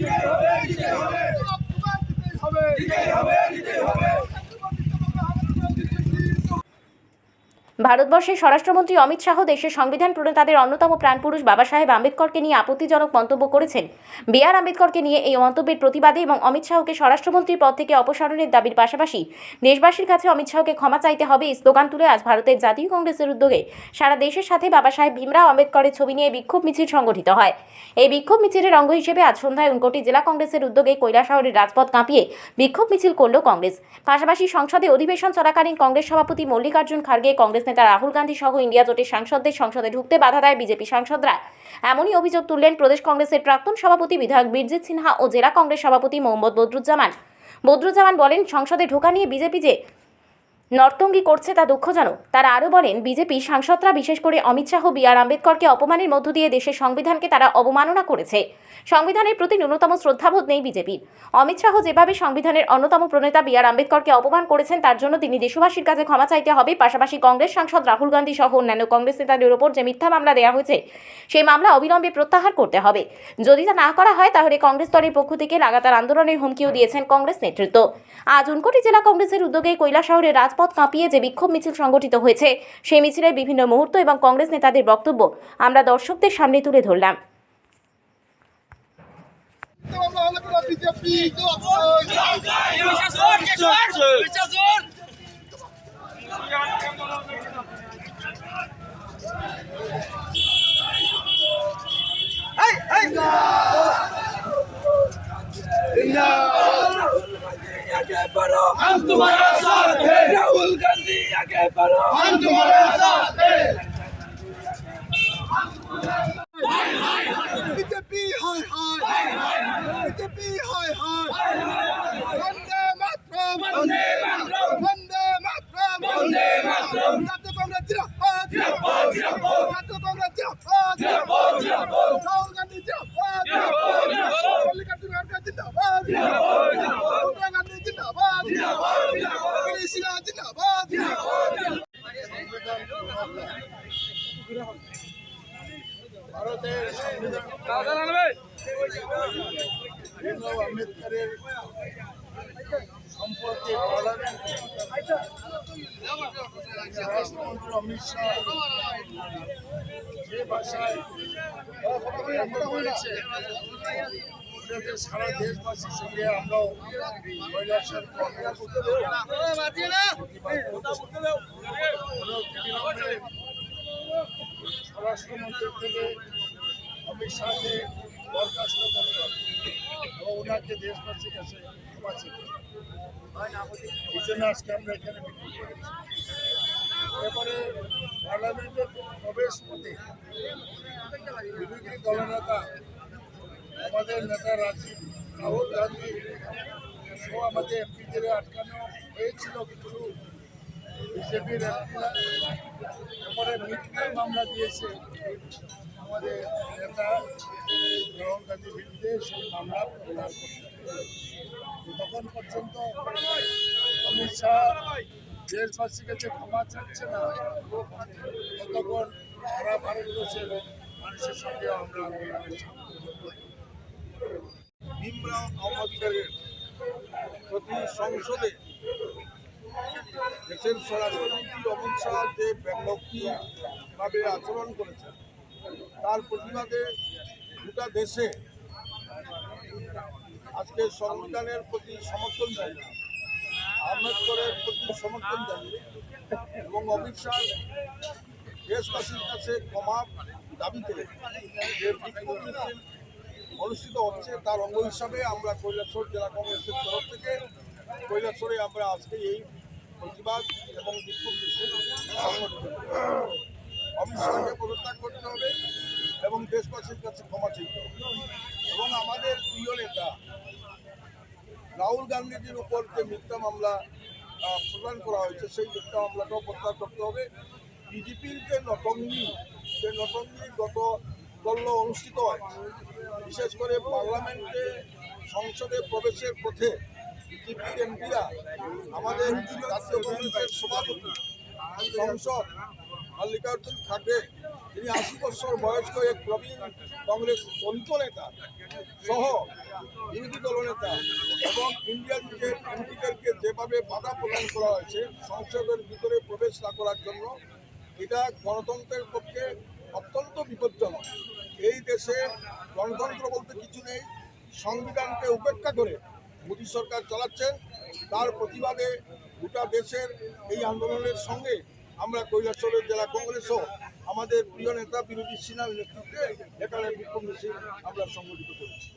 হবে হবে। হবে হবে। ভারতবর্ষের স্বরাষ্ট্রমন্ত্রী অমিত শাহ দেশের সংবিধান প্রণেতাদের অন্যতম প্রাণপুরুষ বাবা সাহেব আম্বেদকরকে নিয়ে আপত্তিজনক মন্তব্য করেছেন। বি আর আম্বেদকরকে নিয়ে এই মন্তব্যের প্রতিবাদে এবং অমিত শাহকে স্বরাষ্ট্রমন্ত্রীর পদ থেকে অপসারণের দাবির পাশাপাশি দেশবাসীর কাছে অমিত শাহকে ক্ষমা চাইতে হবে এই স্লোগান তুলে আজ ভারতের জাতীয় কংগ্রেসের উদ্যোগে সারা দেশের সাথে বাবা সাহেব ভীমরাও আম্বেদকরের ছবি নিয়ে বিক্ষোভ মিছিল সংগঠিত হয়। এই বিক্ষোভ মিছিলের অঙ্গ হিসেবে আজ সন্ধ্যায় উনকোটি জেলা কংগ্রেসের উদ্যোগে কৈলাসহরের রাজপথ কাঁপিয়ে বিক্ষোভ মিছিল করল কংগ্রেস। পাশাপাশি সংসদে অধিবেশন চলাকালীন কংগ্রেস সভাপতি মল্লিকার্জুন খার্গে কংগ্রেস নেতা রাহুল গান্ধী সহ ইন্ডিয়া জোটের সাংসদদের সংসদে ঢুকতে বাধা দেয় বিজেপি সাংসদরা। এমনই অভিযোগ তুললেন প্রদেশ কংগ্রেসের প্রাক্তন সভাপতি বিধায়ক বীরজিৎ সিনহা ও জেলা কংগ্রেস সভাপতি মোহাম্মদ বদরুজ্জামান। বদরুজ্জামান বলেন, সংসদে ঢোকা নিয়ে বিজেপি যে নর্তঙ্গী করছে তা দুঃখজনক তারা আরও বলেন, বিজেপি সাংসদরা বিশেষ করে অমিত শাহ বি আর আম্বেদকরকে অপমানের মধ্য দিয়ে দেশের সংবিধানকে তারা অবমাননা করেছে। সংবিধানের প্রতি ন্যূনতম শ্রদ্ধাবোধ নেই বিজেপির। অমিত শাহ যেভাবে সংবিধানের অন্যতম প্রণেতা বি আর আম্বেদকরকে অপমান করেছেন, তার জন্য তিনি দেশবাসীর কাছে ক্ষমা চাইতে হবে। পাশাপাশি কংগ্রেস সাংসদ রাহুল গান্ধী সহ অন্যান্য কংগ্রেস নেতাদের ওপর যে মিথ্যা মামলা দেওয়া হয়েছে, সেই মামলা অবিলম্বে প্রত্যাহার করতে হবে। যদি তা না করা হয়, তাহলে কংগ্রেস দলের পক্ষ থেকে লাগাতার আন্দোলনের হুমকিও দিয়েছেন কংগ্রেস নেতৃত্ব। আজ উনকোটি জেলা কংগ্রেসের উদ্যোগে কৈলাসহরের রাজপথ কাঁপিয়ে যে বিক্ষোভ মিছিল সংগঠিত হয়েছে, সেই মিছিলের বিভিন্ন মুহূর্ত এবং কংগ্রেস নেতাদের বক্তব্য আমরা দর্শকদের সামনে তুলে ধরলাম। Yeah. ভারতের আম্বেদকরের সম্পর্কে পার্লামেন্টে স্বরাষ্ট্রমন্ত্রী অমিত শাহ যে ভাষায় সারা দেশবাসীর সঙ্গে আমরাও কৈলাসের স্বরাষ্ট্রমন্ত্রীর থেকে অমিত শাহকে বরখাস্ত করতে হবে। এবং ওনাকে দেশবাসীর কাছে ক্ষমা এই জন্য আজকে আমরা এখানে বিক্রি করেছি। এরপরে পার্লামেন্টের প্রবেশ পথে বিরোধী দলনেতা, আমাদের নেতা রাজীব, রাহুল গান্ধী সহ আমাদের এমপিদের আটকানো হয়েছিল কিছু বিজেপির এমপিরা। এরপরে মিথ্যা মামলা দিয়েছে আমাদের নেতা রাহুল গান্ধীর বিরুদ্ধে সেই মামলা প্রত্যাহার করতে তখন পর্যন্ত অমিত শাহ দেশবাসীর কাছে ক্ষমা চাচ্ছে না, ততক্ষণ সারা ভারতবর্ষের মানুষের সঙ্গে আমরা আম্বেদকরের প্রতি সংসদে দেশের স্বরাষ্ট্রমন্ত্রী অমিত শাহ যে ব্যঙ্গভাবে আচরণ করেছেন তার প্রতিবাদে গোটা দেশে আজকে সংবিধানের প্রতি সমর্থন জানিয়ে আম্বেদকরের প্রতি সমর্থন জানিয়ে এবং অমিত শাহ দেশবাসীর কাছে ক্ষমা দাবিতে যে বিক্ষোভ অনুষ্ঠিত হচ্ছে, তার অঙ্গ হিসাবে আমরা কৈলাসর জেলা কংগ্রেসের তরফ থেকে কৈলাসরে আমরা আজকে এই প্রতিবাদ এবং বিক্ষোভ মিছিল অমিত শাহকে পদত্যাগ করতে হবে। এবং দেশবাসীর কাছে ক্ষমা চাইতে এবং আমাদের প্রিয় নেতা রাহুল গান্ধীজির উপর যে মিথ্যা মামলা প্রদান করা হয়েছে, সেই মিথ্যা মামলাটাও প্রত্যাহার করতে হবে। বিজেপির যে নটঙ্গি সে নটঙ্গি গত কল্ল অনুষ্ঠিত হয়। বিশেষ করে পার্লামেন্টে সংসদে প্রবেশের পথে বিজেপির এমপিরা, আমাদের জাতীয় কংগ্রেসের সভাপতি, সংসদ মল্লিকার্জুন খাড়গে তিনি আশি বছর বয়স্ক এক প্রবীণ কংগ্রেস দলিত নেতা সহ বিরোধী দলনেতা এবং ইন্ডিয়া জুটের এমপিদেরকে যেভাবে বাধা প্রদান করা হয়েছে, সংসদের ভিতরে প্রবেশ না করার জন্য, এটা গণতন্ত্রের পক্ষে অত্যন্ত বিপজ্জনক। এই দেশে গণতন্ত্র বলতে কিছু নেই, সংবিধানকে উপেক্ষা করে মোদী সরকার চালাচ্ছেন। তার প্রতিবাদে গোটা দেশের এই আন্দোলনের সঙ্গে আমরা কৈলাসরের জেলা কংগ্রেসও আমাদের প্রিয় নেতা বিরোধী সিনহা নেতৃত্বে এখানে বিক্ষোভ মিছিল আমরা সংগঠিত করেছি।